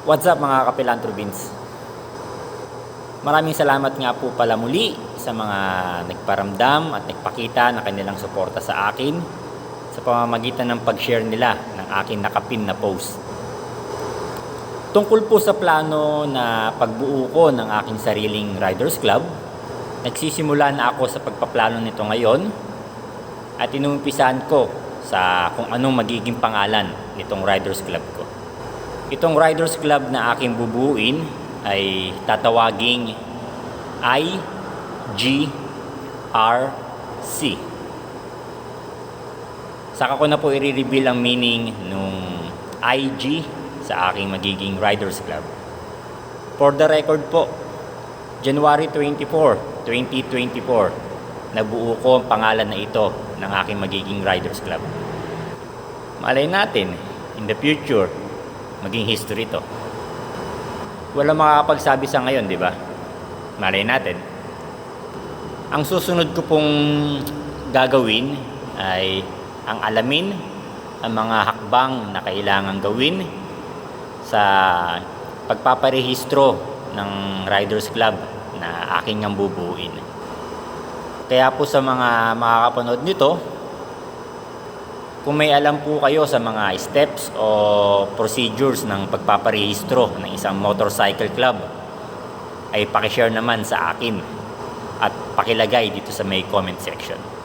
What's up mga kapilantro Vince? Maraming salamat nga po pala muli sa mga nagparamdam at nagpakita ng kanilang suporta sa akin sa pamamagitan ng pag-share nila ng aking nakapin na post. Tungkol po sa plano na pagbuo ko ng aking sariling Riders Club, nagsisimula na ako sa pagpaplano nito ngayon at inumpisahan ko sa kung anong magiging pangalan nitong Riders Club ko. Itong Riders Club na aking bubuuin ay tatawaging IGRC. Saka ko na po i-reveal ang meaning nung IG sa aking magiging Riders Club. For the record po, January 24, 2024, nabuo ko ang pangalan na ito ng aking magiging Riders Club. Malay natin, in the future, maging history to. Wala makakapagsabi sa ngayon, di ba? Malay natin. Ang susunod ko pong gagawin ay ang alamin ang mga hakbang na kailangan gawin sa pagpaparehistro ng Riders Club na aking ang bubuuin. Kaya po sa mga makakapanood nito, kung may alam po kayo sa mga steps o procedures ng pagpaparehistro ng isang motorcycle club, ay pakishare naman sa akin at pakilagay dito sa may comment section.